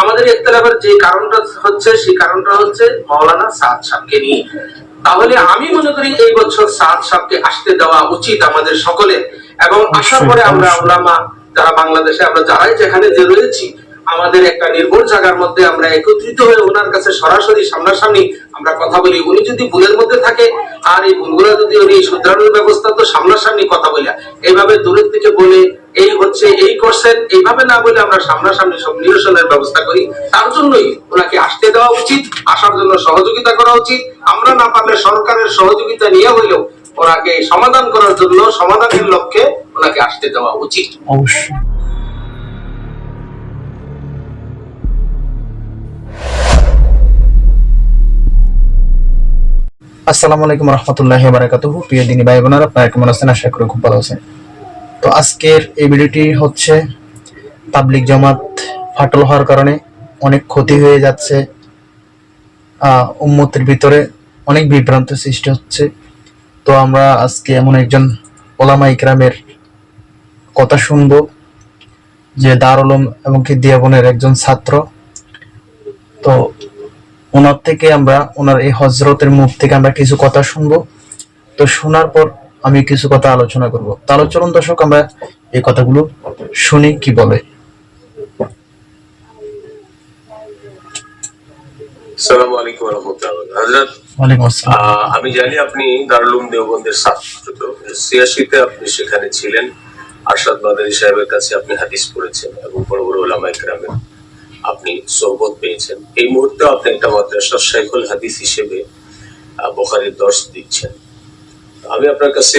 আমাদের ইখতলাফের যে কারণটা হচ্ছে সেই কারণটা হচ্ছে মাওলানা সাদ সাহেবকে নিয়ে। তাহলে আমি মনে করি এই বছর সাদ সাহেবকে আসতে দেওয়া উচিত আমাদের সকলের এবং আসার পরে আমরা। ওলামা যারা বাংলাদেশে আমরা যারাই যেখানে যে রয়েছি আমাদের একটা নির্ভর জায়গার মধ্যে আমরা একত্রিত হয়ে ওনার কাছে সরাসরি সামনাসামনি আমরা কথা বলি। উনি যদি ভুলের মধ্যে থাকে আর এই ভুলগুলো যদি উনি শুধরানোর ব্যবস্থা তো সামনাসামনি কথা বলি এইভাবে দূরের থেকে বলে, এই হচ্ছে, এই করছেন, এইভাবে না বলে আমরা সামনাসামনি সব নিরসনের ব্যবস্থা করি, তার জন্যই ওনাকে আসতে দেওয়া উচিত, আসার জন্য সহযোগিতা করা উচিত। আমরা না পারলে সরকারের সহযোগিতা নিয়ে হইলেও ওনাকে সমাধান করার জন্য সমাধানের লক্ষ্যে ওনাকে আসতে দেওয়া উচিত। অবশ্যই। আসসালামু আলাইকুম রহমতুল্লাহ বারাকাতুহু। প্রিয় দিনী ভাই বোনেরা আপনারা কেমন আছেন? আশা করি খুব ভালো আছেন। তো আজকের এই ভিডিওটি হচ্ছে পাবলিক জমাত ফাটল হওয়ার কারণে অনেক ক্ষতি হয়ে যাচ্ছে। আহ, উম্মতের ভিতরে অনেক বিভ্রান্ত সৃষ্টি হচ্ছে। তো আমরা আজকে এমন একজন ওলামা ইকরামের কথা শুনব যে দারুলম এবং কি দিয়াবনের একজন ছাত্র। তো ওনার থেকে আমরা ওনার এই হজরতের মুখ থেকে আমরা কিছু কথা শুনব। তো শোনার পর আমি কিছু কথা আলোচনা করব। তাহলে চলুন দর্শক আমরা এই কথাগুলো শুনি কি বলে। আমি জানি আপনি দারুলুম দেওবন্দের ছাত্র ছিয়াশিতে আপনি সেখানে ছিলেন। আরশাদ মাদানী সাহেবের কাছে আপনি হাদিস পড়েছেন এবং বড় বড় ওলামা ইকরামের আপনি সৌবত পেয়েছেন। এই মুহূর্তে আপনি একটা মাদ্রাসার শাইখুল হাদিস হিসেবে বখারির দর্শ দিচ্ছেন। আমি আপনার কাছে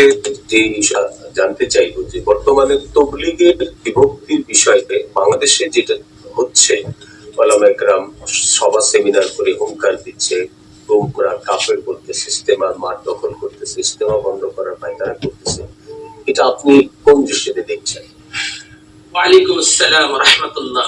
যে জানতে চাইব যে বর্তমানে তবলিগের বিভক্তির বিষয়তে বাংলাদেশে যেটা হচ্ছে, ওলামা একরাম সভা সেমিনার করে হুঙ্কার দিচ্ছে, গোমরা, কাফের বলতেছে ইস্তেমার মাঠ দখল করতেছে ইস্তেমা বন্ধ করার পায়তারা করতেছে। এটা আপনি কোন দৃষ্টিতে দেখছেন? ওয়ালাইকুম আসসালাম রহমতুল্লাহ।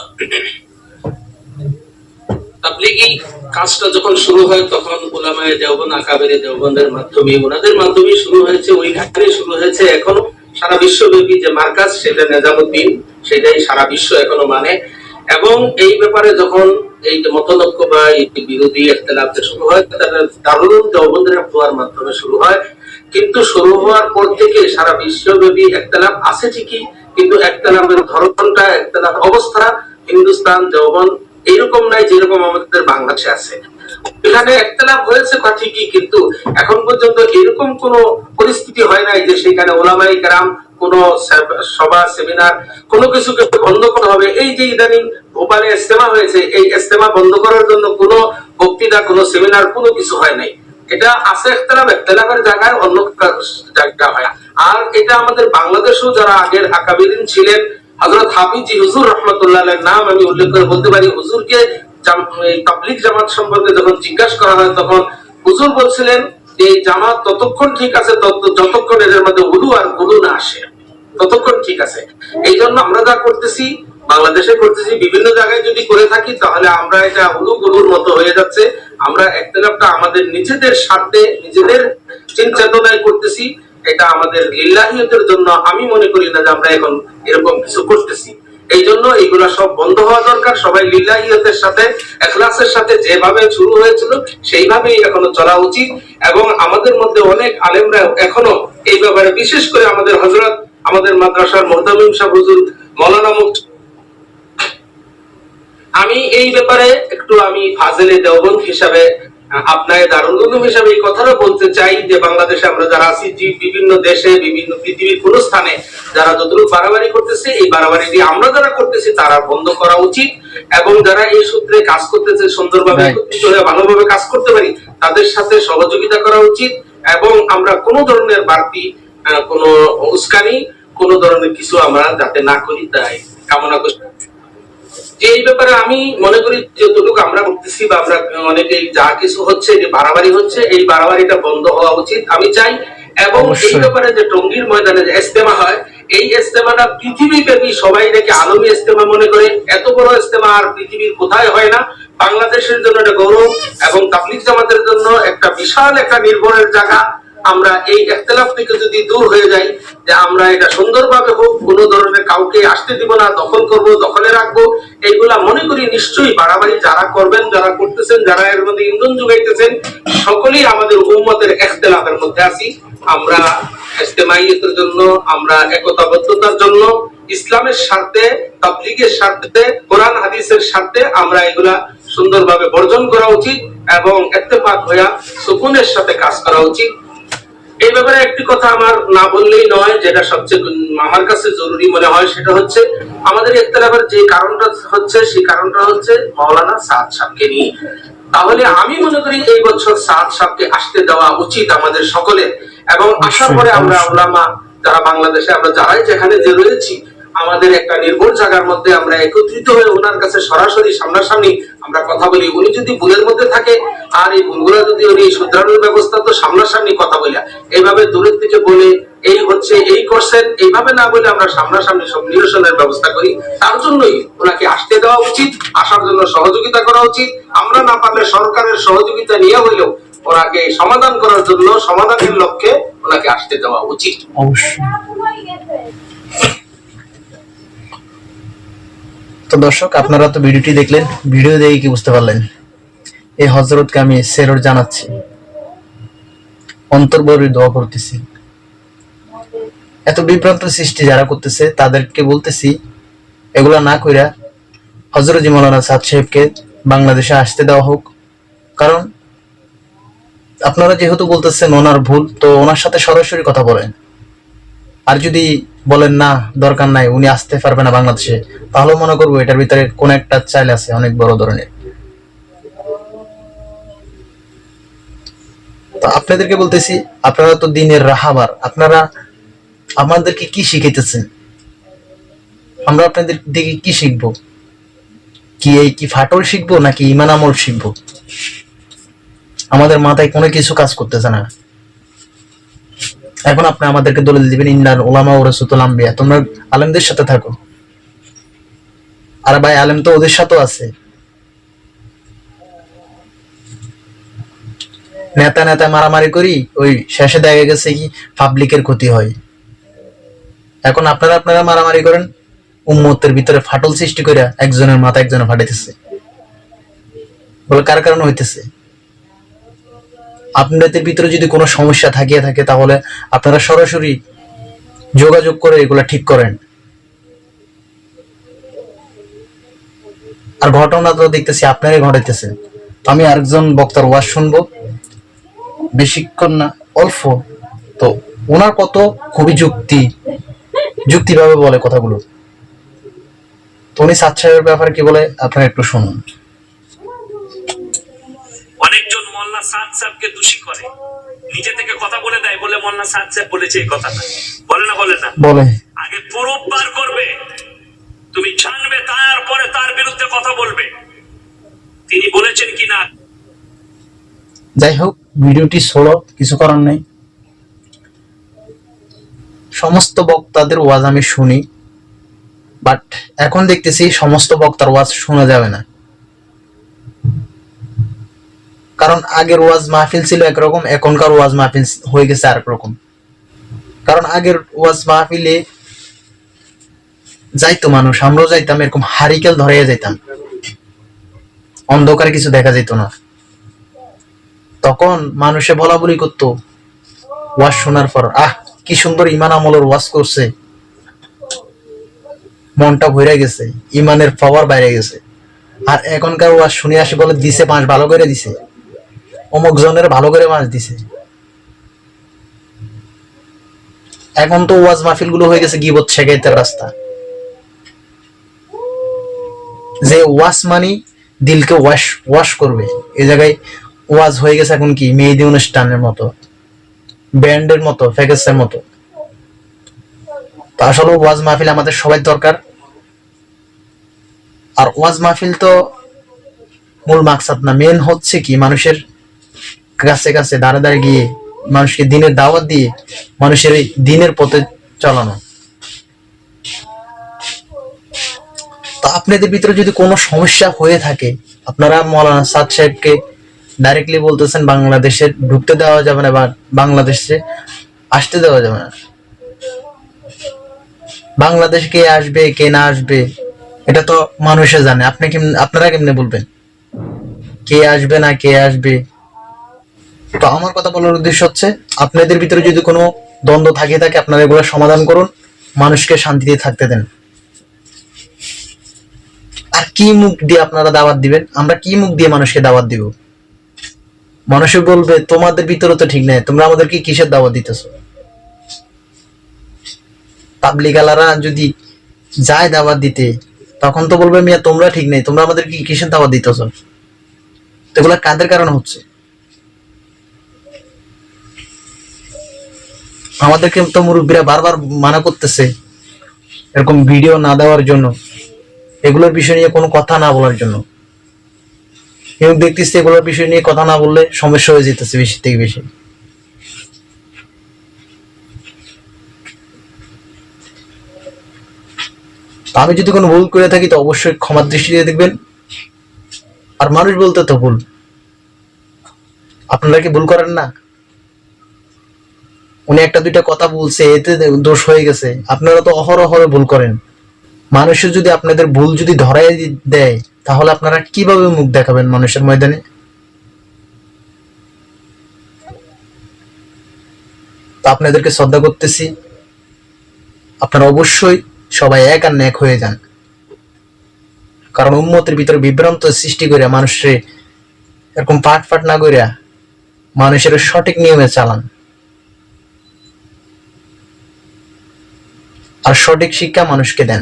তাবলিগি কাজটা যখন শুরু হয়, তখন ওলামায়ে দেওবন্দ, আকাবেরে দেওবন্দের মাধ্যমে ওনাদের মাধ্যমে শুরু হয়েছে ওইখানে শুরু হয়েছে এখনও সারা বিশ্বব্যাপী যে মার্কাজ, সেটা নেজামুদ্দিন, সেটাই সারা বিশ্ব এখনও মানে। এবং এই ব্যাপারে যখন এই যে মতলক্য বা বিরোধী ইখতিলাফ শুরু হয়, তারা দারুল দেওবন্দের হওয়ার মাধ্যমে শুরু হয়। কিন্তু শুরু হওয়ার পর থেকে সারা বিশ্বব্যাপী একতলাপ আছে ঠিকই, কিন্তু একতলাপের ধরনটা একতলাপ অবস্থা হিন্দুস্তান দেওবন এইরকম নাই যেরকম আমাদের বাংলাদেশে আছে। এখানে একতলাপ হয়েছে কথা ঠিকই কিন্তু এখন পর্যন্ত এরকম কোন পরিস্থিতি হয় নাই যে সেখানে ওলামাই কারাম কোন সভা সেমিনার কোনো কিছুকে বন্ধ করা হবে। এই যে ইদানিং ভোপালে ইস্তেমা হয়েছে, এই ইস্তেমা বন্ধ করার জন্য কোনো বক্তৃতা, কোনো সেমিনার কোনো কিছু হয় নাই। এটা আছে একতলাফ একতলাফের জায়গায় অন্য জায়গা হয়। আর এটা আমাদের বাংলাদেশেও যারা আগের আকাবিরিন ছিলেন হযরত হাফিজি হুজুর রহমতুল্লাহ নাম আমি উল্লেখ করে বলতে পারি, হুজুরকে এই জামাত সম্পর্কে যখন জিজ্ঞাসা করা হয় তখন হুজুর বলছিলেন, যে জামাত ততক্ষণ ঠিক আছে যতক্ষণ এদের মধ্যে আর না আসে। ততক্ষণ ঠিক আছে। এই জন্য আমরা যা করতেছি, বাংলাদেশে করতেছি, বিভিন্ন জায়গায় যদি করে থাকি, তাহলে আমরা এটা উলু গুলুর মতো হয়ে যাচ্ছে। আমরা একতলাপটা আমাদের নিজেদের স্বার্থে, নিজেদের চিন্তাচেতনায় করতেছি। এটা আমাদের লিল্লাহিয়তের জন্য আমি মনে করি না যে আমরা এখন এরকম কিছু করতেছি। এই জন্য এগুলা সব বন্ধ হওয়া দরকার। সবাই লিল্লাহিয়তের সাথে, এখলাসের সাথে যেভাবে শুরু হয়েছিল, সেইভাবেই এখনও চলা উচিত। এবং আমাদের মধ্যে অনেক আলেমরা এখনও এই ব্যাপারে বিশেষ করে আমাদের হজরত আমাদের মাদ্রাসার মোহতামিম সাহ হুজুর, মৌলানা মুফতি। আমি এই ব্যাপারে একটু আমি ফাজেলে দেওবন্দ হিসাবে আহ, আপনার দারুল উলুম হিসাবে এই কথাটা বলতে চাই যে বাংলাদেশে আমরা যারা আছি বিভিন্ন দেশে বিভিন্ন পৃথিবীর কোন স্থানে যারা যতটুকু বাড়াবাড়ি করতেছে এই বাড়াবাড়িটি আমরা যারা করতেছি তারা বন্ধ করা উচিত। এবং যারা এই সূত্রে কাজ করতেছে সুন্দরভাবে. একত্রিত হয়ে ভালোভাবে কাজ করতে পারি তাদের সাথে সহযোগিতা করা উচিত। এবং আমরা কোনো ধরনের বাড়তি কোনো উস্কানি কোনো ধরনের কিছু আমরা যাতে না করি তাই কামনা করি এই ব্যাপারে আমি মনে করি যতটুকু আমরা করতেছি বা আমরা অনেকে যা কিছু হচ্ছে যে বাড়াবাড়ি হচ্ছে এই বাড়াবাড়িটা বন্ধ হওয়া উচিত আমি চাই। এবং এই ব্যাপারে যে টঙ্গীর ময়দানে যে ইস্তেমা হয় এই ইস্তেমাটা পৃথিবী ব্যাপী সবাই নাকি আলমী ইস্তেমা মনে করে। এত বড় ইস্তেমা আর পৃথিবীর কোথায় হয় না? বাংলাদেশের জন্য এটা গৌরব এবং তাবলিগ জামাতের জন্য একটা বিশাল একটা নির্ভরের জায়গা। আমরা এই একতলাফ থেকে যদি দূর হয়ে যাই, যে আমরা এটা সুন্দরভাবে হোক, কোন ধরনের কাউকে আসতে দিব না, দখল করব, দখলে রাখব, এইগুলা মনে করি নিশ্চয়ই বাড়াবাড়ি যারা করবেন, যারা করতেছেন, যারা এর মধ্যে ইন্ধন যোগাইতেছেন, সকলেই আমাদের উম্মতের একতলাফের মধ্যে আছি। আমরা ইস্তেমাইয়তের জন্য, আমরা একতাবদ্ধতার জন্য, ইসলামের স্বার্থে, তাবলিগের স্বার্থে, কোরআন, হাদিসের স্বার্থে আমরা এগুলা সুন্দরভাবে বর্জন করা উচিত এবং এত্তেফাক হইয়া সুকুনের সাথে কাজ করা উচিত। এই ব্যাপারে একটি কথা আমার না বললেই নয় যেটা সবচেয়ে আমার কাছে জরুরি মনে হয় সেটা হচ্ছে আমাদের ইখতলাফের যে কারণটা হচ্ছে সেই কারণটা হচ্ছে মাওলানা সাদ সাহকে নিয়ে। তাহলে আমি মনে করি এই বছর সাদ সাহকে আসতে দেওয়া উচিত আমাদের সকলের। এবং আসার পরে আমরা ওলামা যারা বাংলাদেশে আমরা যারাই যেখানে যে রয়েছি আমাদের একটা নির্ভর জায়গার মধ্যে আমরা একত্রিত হয়ে ওনার কাছে সরাসরি সামনাসামনি আমরা কথা বলি। উনি যদি ভুলের মধ্যে থাকে, আর এই ভুলগুলো যদি উনি শুধরানোর ব্যবস্থা তো সামনাসামনি কথা বলি এইভাবে দূরের থেকে বলে, এই হচ্ছে, এই করছেন, এইভাবে না বলে আমরা সামনাসামনি সব নিরসনের ব্যবস্থা করি। তার জন্যই ওনাকে আসতে দেওয়া উচিত, আসার জন্য সহযোগিতা করা উচিত। আমরা না পারলে সরকারের সহযোগিতা নিয়ে হইলেও ওনাকে সমাধান করার জন্য সমাধানের লক্ষ্যে ওনাকে আসতে দেওয়া উচিত। অবশ্যই। তো দর্শক, আপনারা তো ভিডিওটি দেখলেন, ভিডিও দেখে কি বুঝতে পারলেন? এই হজরতকে আমি সেরর জানাচ্ছি। অন্তর্বরে দোয়া করতেছি। এত বিভ্রান্ত সৃষ্টি যারা করতেছে, তাদেরকে বলতেছি, এগুলা না কইরা হজরত মৌলানা সাদ সাহেবকে বাংলাদেশে আসতে দেওয়া হোক। কারণ, আপনারা যেহেতু বলতেছেন ওনার ভুল, তো ওনার সাথে সরাসরি কথা বলেন। আর যদি বলেন না, দরকার নাই, উনি আসতে পারবে না বাংলাদেশে। তাহলে মনে করব এটার ভিতরে কোন একটা চাইল আছে, অনেক বড় ধরনের। তো আপনাদেরকে বলতেছি, আপনারা তো দিনের রাহাবার, আপনারা আমাদেরকে কি শিখাইতেছেন? আমরা আপনাদের দিকে কি শিখব? কি এই কি ফাটল শিখব নাকি ইমান আমল শিখব? আমাদের মাথায় কোনো কিছু কাজ করতেছে না। এখন আপনি আমাদেরকে দলিল দিবেন ইন্নার ওলামা ও রসুতুল আম্বিয়া তোমরা আলেমদের সাথে থাকো। আর ভাই, আলেম তো ওদের সাথেও আছে। নেতা নেতা মারামারি করি, ওই শেষে দেখা গেছে কি পাবলিকের ক্ষতি হয়। এখন আপনারা আপনারা মারামারি করেন, উম্মতের ভিতরে ফাটল সৃষ্টি করে একজনের মাথা একজনে ফাটাইতেছে। বলে কার কারণে হইতেছে? আপনাদের ভিতরে যদি কোনো সমস্যা থাকিয়ে থাকে, তাহলে আপনারা সরাসরি যোগাযোগ করে এগুলা ঠিক করেন। আর ঘটনা তো দেখতেছি, আপনারই ঘটাইতেছে। তো আমি আরেকজন বক্তার ওয়াজ শুনব। বেশিক্ষণ না, অল্প। তো ওনার কত খুবই যুক্তি, যুক্তিভাবে বলে কথাগুলো। তো উনি সাহেবের ব্যাপারে কি বলে, আপনারা একটু শুনুন অনেকজন মোল্লা সাদ সাহেবকে দোষী করে। নিজে থেকে কথা বলে দেয় বলে মোল্লা সাদ সাহেব বলেছে এই কথাটা। বলে না বলে না? বলে। আগে প্রুফ বার করবে। তুমি জানবে তারপরে তার বিরুদ্ধে কথা বলবে। তিনি বলেছেন কিনা যাই হোক ভিডিওটি ষোলো কিছু করার নেই। সমস্ত বক্তাদের ওয়াজ আমি শুনি বাট এখন দেখতেছি সমস্ত বক্তার ওয়াজ শোনা যাবে না। কারণ আগের ওয়াজ মাহফিল ছিল একরকম, এখনকার ওয়াজ মাহফিল হয়ে গেছে আরেক রকম কারণ আগের ওয়াজ মাহফিলে যাইতো মানুষ, আমরাও যাইতাম, এরকম হারিকেল ধরে যাইতাম। অন্ধকারে কিছু দেখা যেত না। তখন মানুষে বলা বলি করতো, ওয়াজ শোনার পর, আহ, কি সুন্দর ইমান আমলের ওয়াজ করছে। মনটা ভরে গেছে, ইমানের পাওয়ার বাইরে গেছে। আর এখনকার ওয়াজ শুনে আসে বলে দিছে, পাঁচ ভালো করে দিছে। অমুক জনের ভালো করে মাছ দিছে। এখন তো ওয়াজ মাহফিলগুলো হয়ে গেছে গিবত শেখাইতের রাস্তা। যে ওয়াশ মানি দিলকে ওয়াশ ওয়াশ করবে। এ জায়গায় ওয়াজ হয়ে গেছে এখন কি? মেহেদি অনুষ্ঠানের মতো, ব্যান্ডের মতো ফ্যাকেসের মতো। তো আসলে ওয়াজ মাহফিল আমাদের সবাই দরকার। আর ওয়াজ মাহফিল তো মূল মাকসাদ না মেন হচ্ছে কি মানুষের কাছে কাছে দাঁড়ে দাঁড়ে গিয়ে মানুষকে দিনের দাওয়াত দিয়ে মানুষের দিনের পথে চালানো। তো আপনাদের ভিতরে যদি কোনো সমস্যা হয়ে থাকে, আপনারা মৌলানা সাদ সাহেবকে ডাইরেক্টলি বলতেছেন, বাংলাদেশে ঢুকতে দেওয়া যাবে না বা বাংলাদেশে আসতে দেওয়া যাবে না। বাংলাদেশ কে আসবে, কে না আসবে, এটা তো মানুষে জানে। আপনি কেমন, আপনারা কেমনে বলবেন? কে আসবে না, কে আসবে? তো আমার কথা বলার উদ্দেশ্য হচ্ছে, আপনাদের ভিতরে যদি কোনো দ্বন্দ্ব থাকে থাকে, আপনারা এগুলো সমাধান করুন, মানুষকে শান্তিতে থাকতে দেন। আর কি মুখ দিয়ে আপনারা দাওয়াত দিবেন? আমরা কি মুখ দিয়ে মানুষকে দাওয়াত দিব? মানুষে বলবে, তোমাদের ভিতরে তো ঠিক নেই, তোমরা আমাদেরকে কিসের দাওয়াত দিতেছো? পাবলিকালারা যদি যায় দাওয়াত দিতে, তখন তো বলবে, মিয়া, তোমরা ঠিক নেই, তোমরা আমাদের কি কিসের দাওয়াত দিতেছো? এগুলা কাদের কারণে হচ্ছে? আমাদেরকে তো মুরব্বীরা বারবার মানা করতেছে এরকম ভিডিও না দেওয়ার জন্য, এগুলোর বিষয় নিয়ে কোনো কথা না বলার জন্য। কিন্তু দেখতেছি এগুলোর বিষয় নিয়ে কথা না বললে সমস্যা হয়ে যেতেছে বেশি থেকে বেশি। আমি যদি কোনো ভুল করে থাকি তো অবশ্যই ক্ষমার দৃষ্টি দিয়ে দেখবেন। আর মানুষ বলতে তো ভুল। আপনারা কি ভুল করেন না? উনি একটা দুইটা কথা বলছে, এতে দোষ হয়ে গেছে। আপনারা তো অহরহরে ভুল করেন। মানুষের যদি আপনাদের ভুল যদি ধরাই দেয়, তাহলে আপনারা কীভাবে মুখ দেখাবেন মানুষের ময়দানে? তো আপনাদেরকে শ্রদ্ধা করতেছি। আপনারা অবশ্যই সবাই এক আর এক হয়ে যান। কারণ উম্মতের ভিতরে বিভ্রান্ত সৃষ্টি করে মানুষের এরকম পাট ফাট না করিয়া মানুষের সঠিক নিয়মে চালান। আর সঠিক শিক্ষা মানুষকে দেন।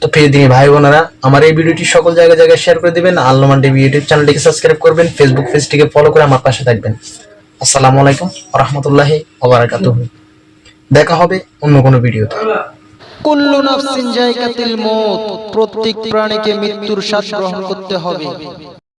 তো প্রিয় দিনী ভাই বোনেরা, আমার এই ভিডিওটি সকল জায়গায় জায়গায় শেয়ার করে দিবেন। আল্লামান টিভি ইউটিউব চ্যানেলটিকে সাবস্ক্রাইব করবেন ফেসবুক পেজটিকে ফলো করে আমার পাশে থাকবেন। আসসালামু আলাইকুম রহমতুল্লাহি ওবারাকাতুহু দেখা হবে অন্য কোনো ভিডিওতে। কুল্লু নাফসিন জায়গাতিল মৌত প্রত্যেক প্রাণীকে মৃত্যুর স্বাদ গ্রহণ করতে হবে।